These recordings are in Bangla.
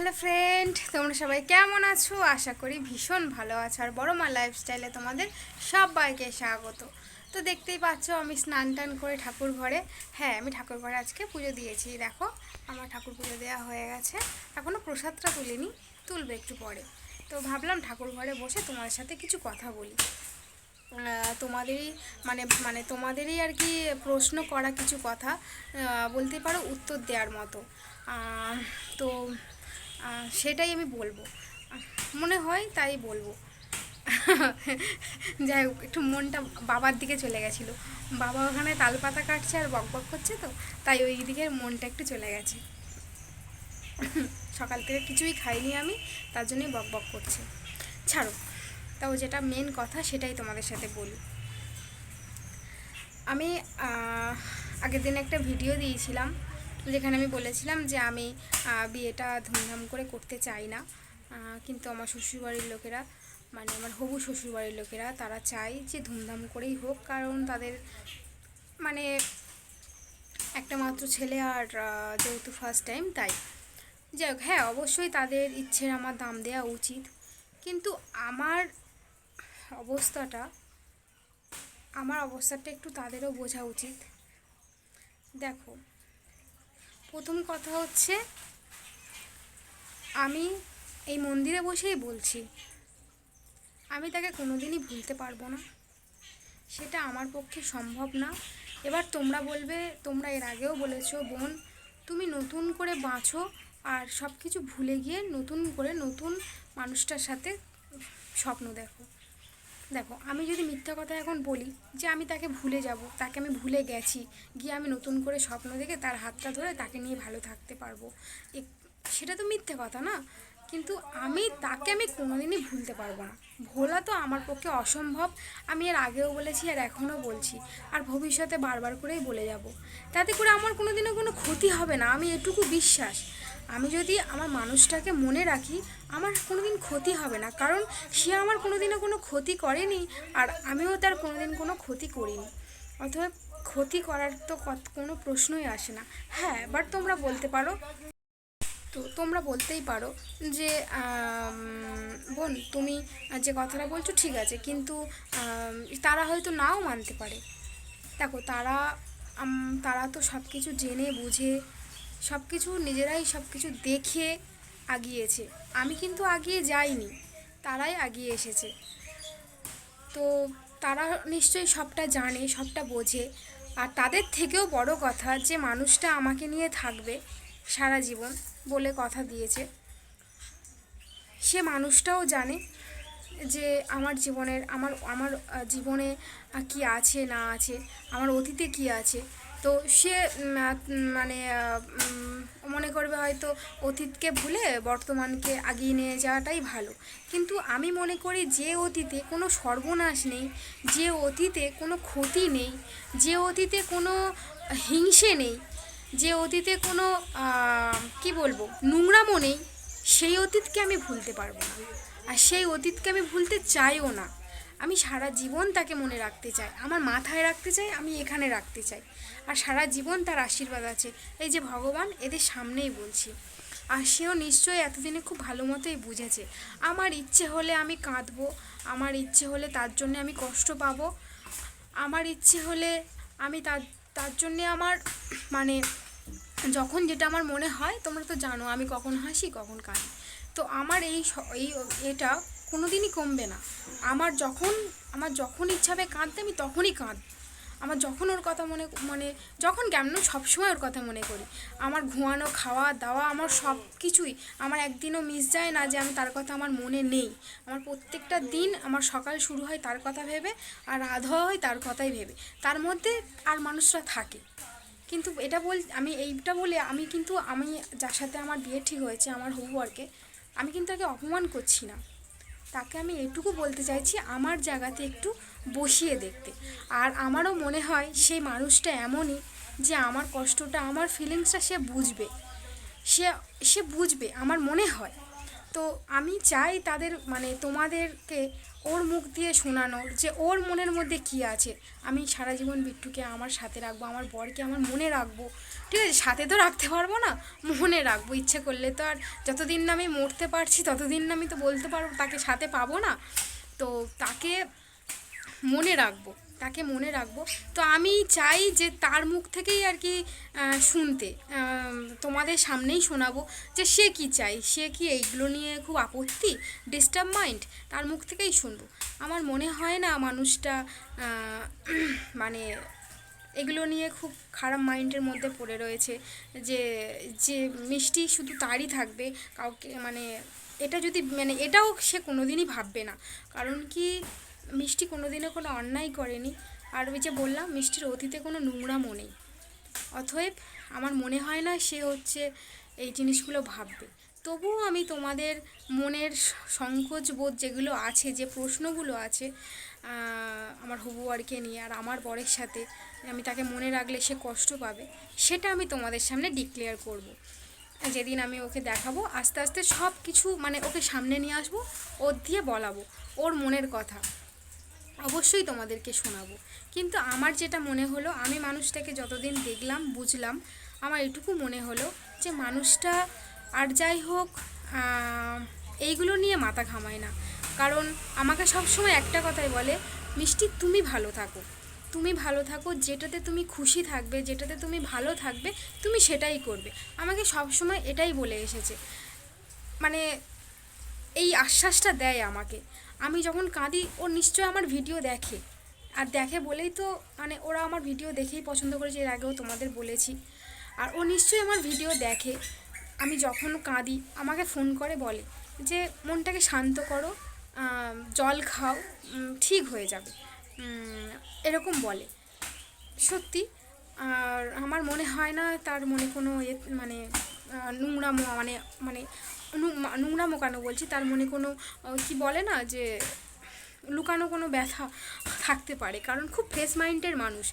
হ্যালো ফ্রেন্ড, তোমরা সবাই কেমন আছো? আশা করি ভীষণ ভালো আছো। আর বড় মা লাইফস্টাইলে তোমাদের সবাইকে স্বাগত। তো দেখতেই পাচ্ছ, আমি স্নান টান করে ঠাকুর ঘরে হ্যাঁ আমি ঠাকুর ঘরে আজকে পুজো দিয়েছি। দেখো, আমার ঠাকুর পুজো দেওয়া হয়ে গেছে। এখনও প্রসাদটা তুলিনি, তুলবে একটু পরে। তো ভাবলাম ঠাকুর ঘরে বসে তোমাদের সাথে কিছু কথা বলি। তোমাদেরই মানে মানে তোমাদেরই আর কি প্রশ্ন করা কিছু কথা বলতে পারো উত্তর দেওয়ার মতো। তো সেটাই আমি বলব। মনে হয় তাই বলব। যাই হোক, একটু মনটা বাবার দিকে চলে গেছিল। বাবা ওখানে তালপাতা কাটছে আর বক বক করছে তো, তাই ওই দিকে মনটা একটু চলে গেছে। সকাল থেকে কিছুই খাইনি আমি, তার জন্যই বক বক করছে। ছাড়ো, তাও যেটা মেন কথা সেটাই তোমাদের সাথে বলি। আমি আগের দিন একটা ভিডিও দিয়েছিলাম। যেখানে আমি বলেছিলাম যে আমি বিয়েটা ধুমধাম করে করতে চাই না। কিন্তু আমার শ্বশুরবাড়ির লোকেরা মানে আমার হবু শ্বশুরবাড়ির লোকেরা, তারা চায় যে ধুমধাম করেই হোক। কারণ তাদের মানে একটা মাত্র ছেলে আর যেহেতু ফার্স্ট টাইম তাই। যাই হোক হ্যাঁ অবশ্যই তাদের ইচ্ছের আমার দাম দেওয়া উচিত। কিন্তু আমার অবস্থাটা আমার অবস্থাটা একটু তাদেরও বোঝা উচিত। দেখো প্রথম কথা হচ্ছে, আমি এই মন্দিরে বসেই বলছি, আমি তাকে কোনোদিনই ভুলতে পারব না। সেটা আমার পক্ষে সম্ভব না। এবার তোমরা বলবে, তোমরা এর আগেও বলেছ, বোন, তুমি নতুন করে বাঁচো আর সব কিছু ভুলে গিয়ে নতুন করে নতুন মানুষটার সাথে স্বপ্ন দেখো। দেখো, আমি যদি মিথ্যা কথা এখন বলি যে আমি তাকে ভুলে যাব, তাকে আমি ভুলে গেছি, গিয়ে আমি নতুন করে স্বপ্ন দেখে তার হাতটা ধরে তাকে নিয়ে ভালো থাকতে পারব সেটা তো মিথ্যে কথা না? কিন্তু আমি তাকে আমি কোনোদিনই ভুলতে পারব না। ভোলা তো আমার পক্ষে অসম্ভব, আমি এর আগেও বলেছি আর এখনও বলছি, আর ভবিষ্যতে বারবার করেই বলে যাব। তাতে করে আমার কোনোদিনও কোনো ক্ষতি হবে না, আমি এটুকু বিশ্বাস। আমি যদি আমার মানুষটাকে মনে রাখি, আমার কোনো দিন ক্ষতি হবে না। কারণ সে আমার কোনো দিনও কোনো ক্ষতি করেনি আর আমিও তার কোনো দিন কোনো ক্ষতি করিনি। অথবা ক্ষতি করার তো কোনো প্রশ্নই আসে না। হ্যাঁ বাট তোমরা বলতে পারো, তো তোমরা বলতেই পারো যে বোন, তুমি যে কথাটা বলছো ঠিক আছে, কিন্তু তারা হয়তো নাও মানতে পারে। দেখো, তারা তারা তো সব কিছু জেনে, বুঝে সব কিছু নিজেরাই সব কিছু দেখে আগিয়েছে। আমি কিন্তু আগিয়ে যাইনি, তারাই আগিয়ে এসেছে। তো তারা নিশ্চয়ই সবটা জানে, সবটা বোঝে। আর তাদের থেকেও বড় কথা যে মানুষটা আমাকে নিয়ে থাকবে সারা জীবন বলে কথা দিয়েছে। সে মানুষটাও জানে যে আমার জীবনের, আমার আমার জীবনে কি আছে, না আছে, আমার অতীতে কি আছে। তো সে মানে মনে করবে হয়তো অতীতকে ভুলে বর্তমানকে আগিয়ে নিয়ে যাওয়াটাই ভালো। কিন্তু আমি মনে করি যে অতীতে কোনো সর্বনাশ নেই, যে অতীতে কোনো ক্ষতি নেই, যে অতীতে কোনো হিংসে নেই, যে অতীতে কোনো কি বলব, নোংরামো নেই, সেই অতীতকে আমি ভুলতে পারব না। আর সেই অতীতকে আমি ভুলতে চাইও না। আমি সারা জীবন তাকে মনে রাখতে চাই। আমার মাথায় রাখতে চাই, আমি এখানে রাখতে চাই। আর সারা জীবন তার আশীর্বাদ আছে। এই যে ভগবান, এদের সামনেই বলছি। আর সেও নিশ্চয়ই এতদিনে খুব ভালো মতোই বুঝেছে। আমার ইচ্ছে হলে আমি কাঁদবো, আমার ইচ্ছে হলে তার জন্য আমি কষ্ট পাবো, আমার ইচ্ছে হলে আমি তার তার জন্যে আমার মানে যখন যেটা আমার মনে হয়, তোমরা তো জানো আমি কখন হাসি, কখন কাঁদি। তো আমার এই এই এটা কোনো দিনই কমবে না। আমার যখন আমার যখন ইচ্ছা হবে কাঁদতে, আমি তখনই কাঁদ আমার যখন ওর কথা মনে মানে যখন কেমন সবসময় ওর কথা মনে করি। আমার ঘুমানো, খাওয়া, দাওয়া, আমার সব কিছুই আমার একদিনও মিস যায় না যে আমি তার কথা আমার মনে নেই। আমার প্রত্যেকটা দিন আমার সকাল শুরু হয় তার কথা ভেবে আর রাত হওয়া হয় তার কথাই ভেবে। তার মধ্যে আর মানুষরা থাকে। কিন্তু এটা বল আমি এইটা বলে আমি কিন্তু, আমি যার সাথে আমার বিয়ে ঠিক হয়েছে, আমার হবু বরকে আমি কিন্তু তাকে অপমান করছি না। তাকে আমি এটুকু বলতে চাইছি, আমার জায়গাতে একটু বসিয়ে দেখতে। আর আমারও মনে হয় সেই মানুষটা এমনই যে আমার কষ্টটা, আমার ফিলিংসটা সে বুঝবে। সে সে বুঝবে, আমার মনে হয়। তো আমি চাই তাদের মানে তোমাদেরকে ওর মুখ দিয়ে শোনানোর যে ওর মনের মধ্যে কী আছে। আমি সারা জীবন বিট্টুকে আমার সাথে রাখব, আমার বরকে আমার মনে রাখব। ঠিক আছে, সাথে তো রাখতে পারব না, মনে রাখব। ইচ্ছে করলে তো আর যতদিন না আমি মরতে পারছি, ততদিন না আমি তো বলতে পারব, তাকে সাথে পাবো না। তো তাকে মনে রাখব, তাকে মনে রাখব। তো আমি চাই যে তার মুখ থেকেই আর কি শুনতে তোমাদের সামনেই শোনাবো যে সে কি চাই সে কি এইগুলো নিয়ে খুব আপত্তি ডিস্টার্ব মাইন্ড তার মুখ থেকেই শুনব। আমার মনে হয় না মানুষটা মানে এগুলো নিয়ে খুব খারাপ মাইন্ডের মধ্যে পড়ে রয়েছে যে যে মিষ্টি শুধু তারই থাকবে কাউকে মানে এটা যদি মানে এটাও সে কোনোদিনই ভাববে না। কারণ কি মিষ্টি কোনোদিনও কোনো অন্যায় করেনি। আর ওই যে বললাম, মিষ্টির অতীতে কোনো নোংরা নেই। অতএব আমার মনে হয় না সে হচ্ছে এই জিনিসগুলো ভাববে। তবুও আমি তোমাদের মনের সংকোচ বোধ যেগুলো আছে, যে প্রশ্নগুলো আছে আমার হবু আরকে নিয়ে আর আমার বরের সাথে, আমি তাকে মনে রাখলে সে কষ্ট পাবে, সেটা আমি তোমাদের সামনে ডিক্লেয়ার করব। যেদিন আমি ওকে দেখাবো, আস্তে আস্তে সব কিছু মানে ওকে সামনে নিয়ে আসব, ওর দিয়ে বলাবো, ওর মনের কথা। অবশ্যই তোমাদেরকে শোনাবো। কিন্তু আমার যেটা মনে হলো, আমি মানুষটাকে যতদিন দেখলাম, বুঝলাম, আমার এটুকু মনে হলো যে মানুষটা আর যাই হোক এইগুলো নিয়ে মাথা ঘামায় না। কারণ আমাকে সবসময় একটা কথাই বলে, মিষ্টি, তুমি ভালো থাকো। তুমি ভালো থাকো, যেটাতে তুমি খুশি থাকবে, যেটাতে তুমি ভালো থাকবে, তুমি সেটাই করবে। আমাকে সবসময় এটাই বলে এসেছে। মানে এই আশ্বাসটা দেয় আমাকে। আমি যখন কাঁদি, ও নিশ্চয় আমার ভিডিও দেখে। আর দেখে বলেই তো মানে ওরা আমার ভিডিও দেখেই পছন্দ করেছে এর আগেও তোমাদের বলেছি। আর ও নিশ্চয়ই আমার ভিডিও দেখে। আমি যখন কাঁদি, আমাকে ফোন করে, বলে যে, মনটাকে শান্ত করো জল খাও ঠিক হয়ে যাবে। এরকম বলে। সত্যি, আর আমার মনে হয় না তার মনে কোনো মানে নোংরামো মানে মানে নু- মোকানো বলছি, তার মনে কোনো কি বলে না যে, লুকানো কোনো ব্যথা থাকতে পারে, কারণ খুব ফ্রেশ মাইন্ডের মানুষ।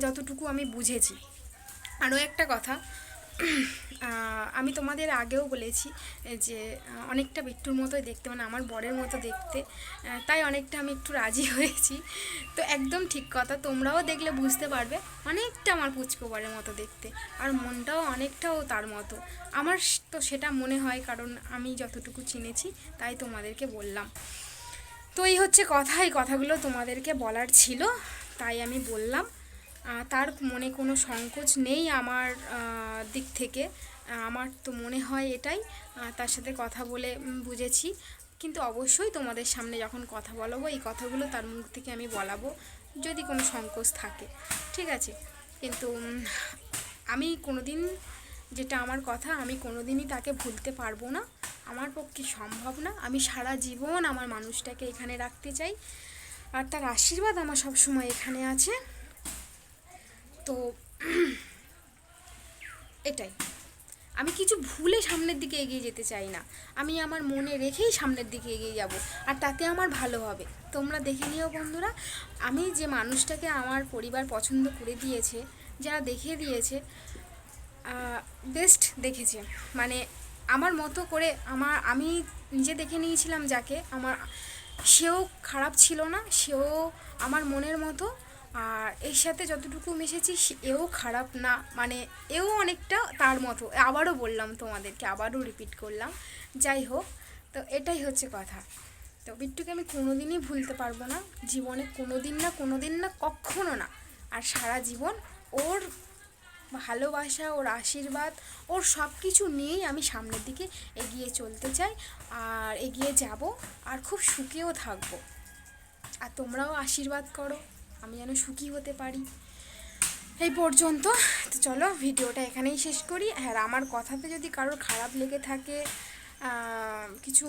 যতটুকু আমি বুঝেছি। আরও একটা কথা আমি তোমাদের আগেও বলেছি যে অনেকটা বিট্টুর মতোই দেখতে মানে আমার বরের মতো দেখতে। তাই অনেকটা আমি একটু রাজি হয়েছি। তো একদম ঠিক কথা, তোমরাও দেখলে বুঝতে পারবে, অনেকটা আমার পুচকো বরের মতো দেখতে, আর মনটাও অনেকটাও তার মতো। আমার তো সেটা মনে হয়, কারণ আমি যতটুকু চিনেছি, তাই তোমাদেরকে বললাম। তো এই হচ্ছে কথা, এই কথাগুলো তোমাদেরকে বলার ছিল, তাই আমি বললাম। তার মনে কোনো সংকোচ নেই আমার দিক থেকে। আমার তো মনে হয় এটাই। তার সাথে কথা বলে বুঝেছি। কিন্তু অবশ্যই তোমাদের সামনে যখন কথা বলাবো, এই কথাগুলো তার মুখ থেকে আমি বলাবো, যদি কোনো সংকোচ থাকে। ঠিক আছে? কিন্তু আমি কোনোদিন যেটা আমার কথা, আমি কোনোদিনই তাকে ভুলতে পারব না। আমার পক্ষে সম্ভব না। আমি সারা জীবন আমার মানুষটাকে এখানে রাখতে চাই। আর তার আশীর্বাদ আমার সবসময় এখানে আছে। তো এটাই। আমি কিছু ভুলে সামনের দিকে এগিয়ে যেতে চাই না। আমি আমার মনে রেখেই সামনের দিকে এগিয়ে যাব, আর তাতে আমার ভালো হবে। তোমরা দেখে নিও বন্ধুরা, আমি যে মানুষটাকে আমার পরিবার পছন্দ করে দিয়েছে, যারা দেখিয়ে দিয়েছে বেস্ট দেখেছে। মানে আমার মতো করে আমার, আমি নিজে দেখে নিয়েছিলাম যাকে, আমার, সেও খারাপ ছিল না, সেও আমার মনের মতো আর এর সাথে যতটুকু মিশেছি এও খারাপ না। মানে এও অনেকটা তার মতো। আবারও বললাম তোমাদেরকে, আবারও রিপিট করলাম। যাই হোক, তো এটাই হচ্ছে কথা। তো বিট্টুকে আমি কোনোদিনই ভুলতে পারব না। জীবনে কোনো দিন না কোনো দিন না কখনো না। আর সারা জীবন ওর ভালোবাসা, ওর আশীর্বাদ, ওর সব কিছু নিয়েই আমি সামনের দিকে এগিয়ে চলতে চাই আর এগিয়ে যাব আর খুব সুখেও থাকব। আর তোমরাও আশীর্বাদ করো। আমি যেন সুখী হতে পারি। এই পর্যন্ত। তো চলো, ভিডিওটা এখানেই শেষ করি। আর আমার কথাতে যদি কারোর খারাপ লেগে থাকে কিছু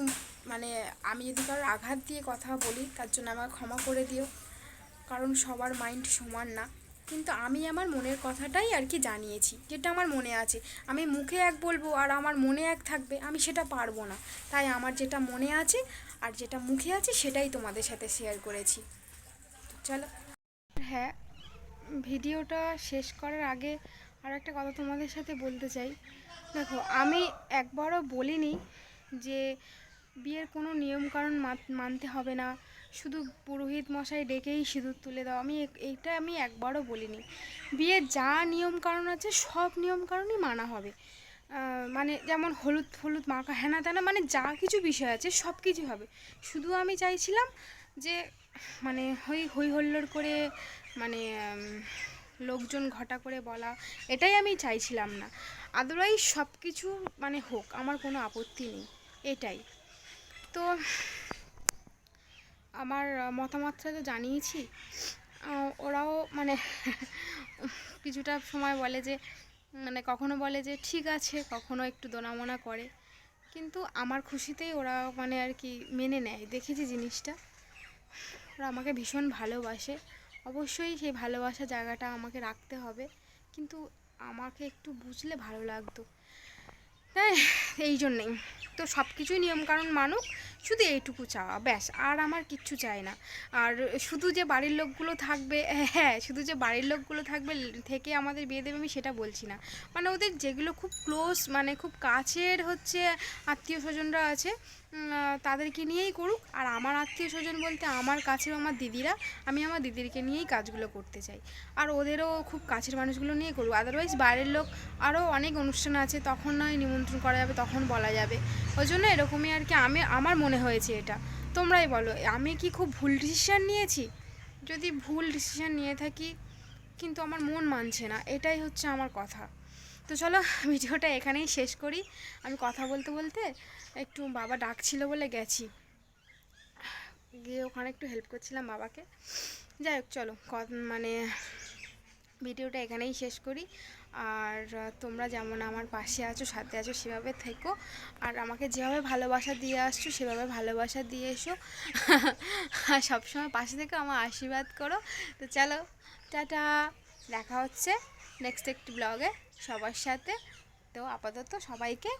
মানে আমি যদি কারোর আঘাত দিয়ে কথা বলি, তার জন্য আমাকে ক্ষমা করে দিও। কারণ সবার মাইন্ড সমান না। কিন্তু আমি আমার মনের কথাটাই আর কি জানিয়েছি, যেটা আমার মনে আছে। আমি মুখে এক বলব আর আমার মনে এক থাকবে, আমি সেটা পারব না। তাই আমার যেটা মনে আছে আর যেটা মুখে আছে, সেটাই তোমাদের সাথে শেয়ার করেছি। চলো। হ্যাঁ ভিডিওটা শেষ করার আগে আর একটা কথা তোমাদের সাথে বলতে চাই। দেখো, আমি একবারও বলিনি যে বিয়ের কোনো নিয়মকানুন মানতে হবে না। শুধু পুরোহিত মশাই ডেকেই সিঁদুর তুলে দাও। আমি এইটা আমি একবারও বলিনি। বিয়ের যা নিয়মকানুন আছে, সব নিয়মকানুনই মানা হবে। মানে যেমন হলুদ হলুদ মাখা হেনা তেনা মানে যা কিছু বিষয় আছে সব কিছু হবে। শুধু আমি চাইছিলাম যে মানে হই হই হল্লোড় করে মানে লোকজন ঘটা করে বলা, এটাই আমি চাইছিলাম না। আদারওয়াইজ সব কিছু মানে হোক, আমার কোনো আপত্তি নেই, এটাই। তো, আমার মতামতটা তো জানিয়েছি। ওরাও মানে কিছুটা সময় বলে যে মানে কখনো বলে যে, ঠিক আছে কখনো একটু দোনামোনা করে। কিন্তু আমার খুশিতেই ওরা মানে আর কি মেনে নেয়। দেখেছি জিনিসটা। ওরা আমাকে ভীষণ ভালোবাসে। অবশ্যই সেই ভালোবাসা জায়গাটা আমাকে রাখতে হবে। কিন্তু আমাকে একটু বুঝলে ভালো লাগতো। তাই এই জন্যেই। তো সব কিছুই নিয়মকানুন মানুক, শুধু এইটুকু চাওয়া, ব্যাস, আর আমার কিচ্ছু চাই না। আর শুধু যে বাড়ির লোকগুলো থাকবে হ্যাঁ শুধু যে বাড়ির লোকগুলো থাকবে, থেকে আমাদের বিয়ে দেবে আমি সেটা বলছি না। মানে ওদের যেগুলো খুব ক্লোজ মানে খুব কাছের হচ্ছে আত্মীয় স্বজনরা আছে তাদেরকে নিয়েই করুক। আর আমার আত্মীয় স্বজন বলতে আমার কাছের আমার দিদিরা, আমি আমার দিদিরকে নিয়েই কাজগুলো করতে চাই। আর ওদেরও খুব কাছের মানুষগুলো নিয়ে করুক আদারওয়াইজ বাইরের লোক আরও অনেক অনুষ্ঠান আছে, তখন নয়, নিমন্ত্রণ করা যাবে, তখন বলা যাবে। ওই জন্য এরকমই আর কি আমি, আমার মনে হয়েছে এটা। তোমরাই বলো, আমি কি খুব ভুল ডিসিশান নিয়েছি? যদি ভুল ডিসিশান নিয়ে থাকি, কিন্তু আমার মন মানছে না, এটাই হচ্ছে আমার কথা। তো চলো, ভিডিওটা এখানেই শেষ করি। আমি কথা বলতে বলতে একটু বাবা ডাকছিল বলে গেছি। গিয়ে ওখানে একটু হেল্প করছিলাম বাবাকে। যাই হোক, চলো মানে ভিডিওটা এখানেই শেষ করি। আর তোমরা যেমন আমার পাশে আছো, সাথে আছো, সেভাবে থেকো। আর আমাকে যেভাবে ভালোবাসা দিয়ে আসছো, সেভাবে ভালোবাসা দিয়ে এসো। আর সবসময় পাশে থেকে, আমার আশীর্বাদ করো। তো চলো, টাটা। দেখা হচ্ছে নেক্সট একটি ব্লগে সবার সাথে। তো আপাতত সবাইকে